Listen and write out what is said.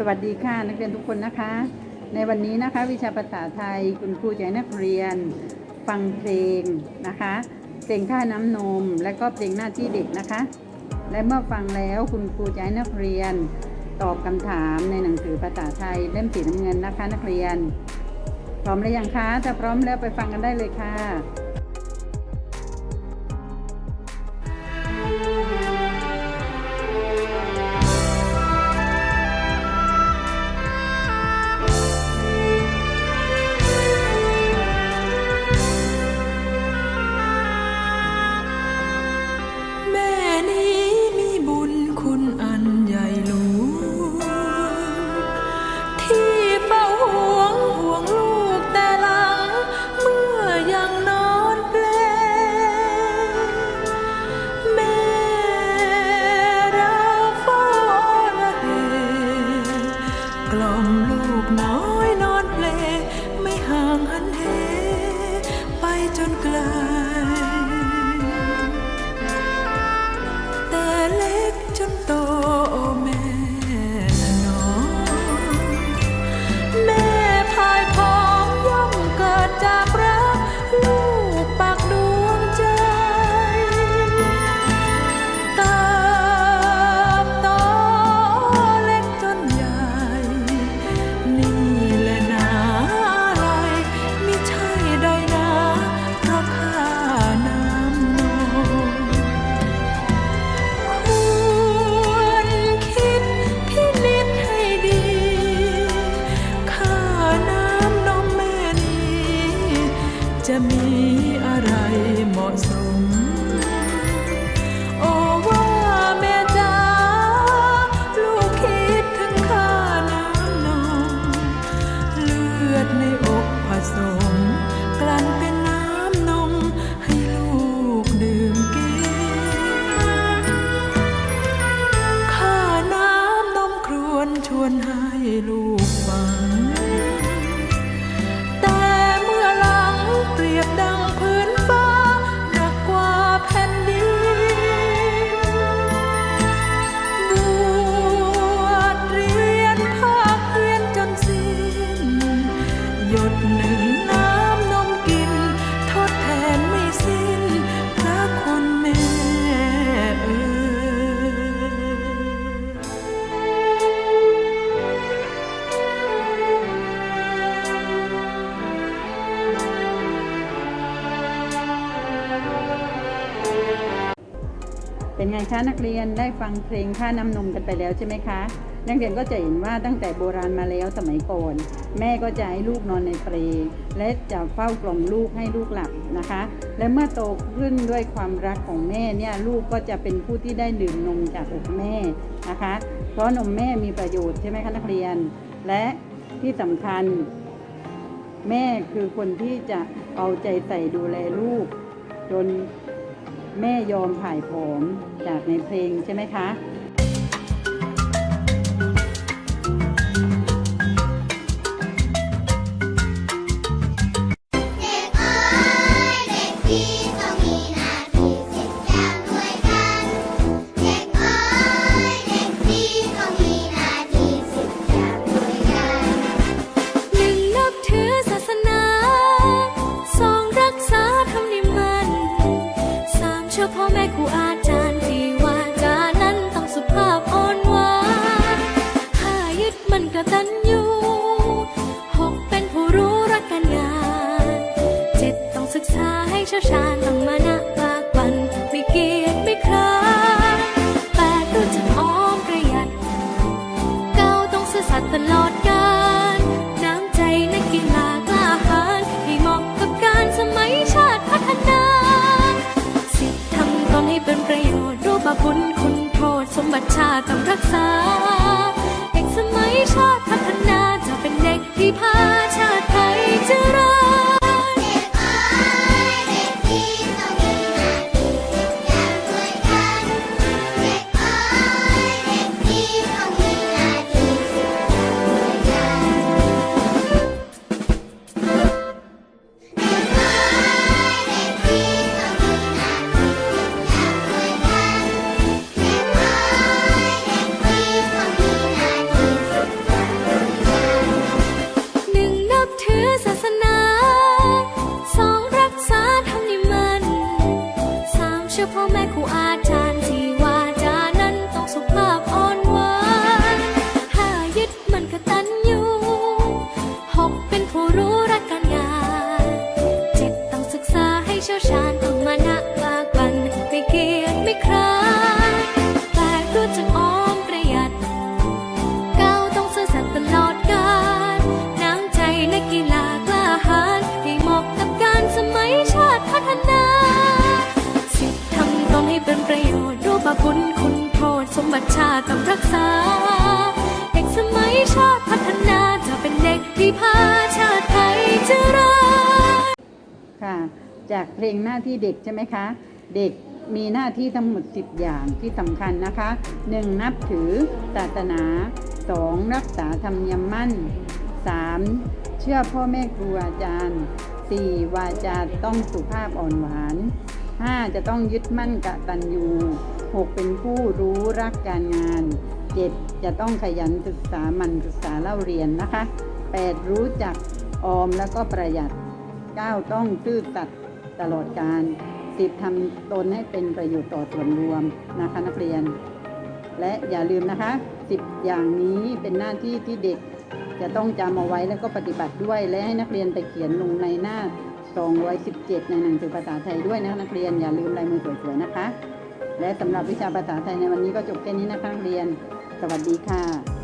สวัสดีค่ะนักเรียนทุกคนนะคะ ในวันนี้นะคะ วิชาภาษาไทยคุณครูจะให้นักเรียนฟังเพลงนะคะ เพลงท่าน้ำนม และก็เพลงหน้าที่เด็กนะคะ และเมื่อฟังแล้วคุณครูจะให้นักเรียนตอบคำถามในหนังสือภาษาไทยเล่มสีน้ำเงินนะคะ นักเรียน พร้อมหรือยังคะถ้าพร้อมแล้วไปฟังกันได้เลยค่ะ จนไกลแต่ เป็นไงคะนักเรียนได้ฟังเพลงค่าน้ำนมกันไปแล้วใช่ไหมคะ นักเรียนก็จะเห็นว่าตั้งแต่โบราณมาแล้วสมัยก่อน แม่ก็จะให้ลูกนอนในเปลและจะเฝ้ากล่อมลูกให้ลูกหลับนะคะ และเมื่อโตขึ้นด้วยความรักของแม่เนี่ยลูกก็จะเป็นผู้ที่ได้ดื่มนมจากอกแม่นะคะ เพราะนมแม่มีประโยชน์ใช่ไหมคะนักเรียน และที่สำคัญ แม่คือคนที่จะเอาใจใส่ดูแลลูกจน แม่ยอมผ่ายผอมจากในเพลงใช่ไหมคะันกตัญญูหกเป็นผู้รู้รักการงานเจ็ดต้องศึกษาให้เชี่ยวชาญต้องมานะปากปันไม่เกียจไม่คร้านแปดรู้จักอ้อมประหยัดเก้าต้องซื่อสัตย์ตลอดกาลน้ำใจนักกีฬากล้าหาญให้เหมาะกับการสมัยชาติพัฒนาสิทธิ์ทำตนให้เป็นประโยชน์รู้บาปบุญคุณโทษสมบัติชาติต้องรักษา สมัยชาติพัฒนา ชื่อพ่อแม่ครูอาจากุณคุณโทษสมบัติชาติต้องรักษา เด็กสมัยชาติพัฒนาจะเป็นเด็กที่พาชาติไทยเจริญค่ะ จากเพลงหน้าที่เด็กใช่ไหมคะ เด็กมีหน้าที่ทั้งหมด 10 อย่างที่สำคัญนะคะ 1. นับถือศาสนา 2. รักษาธรรมยมมั่น 3. เชื่อพ่อแม่ครูอาจารย์ 4. วาจาต้องสุภาพอ่อนหวาน 5. จะต้องยึดมั่นกตัญญู 6. เป็นผู้รู้รักการงาน 7. จะต้องขยันศึกษาหมันศึกษาเล่าเรียนนะคะ 8. รู้จักออมแล้วก็ประหยัด 9. ต้องซื่อสัตย์ตลอดการ 10. ทำตนให้เป็นประโยชน์ต่อส่วนรวมนะคะนักเรียน และอย่าลืมนะคะ10อย่างนี้เป็นหน้าที่ที่เด็ก จะต้องจำเอาไว้แล้วก็ปฏิบัติด้วย และให้นักเรียนไปเขียนลงในหน้า 217 ในหนังสือภาษาไทยด้วยนะคะนักเรียนอย่าลืมลายมือสวยๆนะคะ และสำหรับวิชาภาษาไทยในวันนี้ก็จบแค่นี้นะคะนักเรียน สวัสดีค่ะ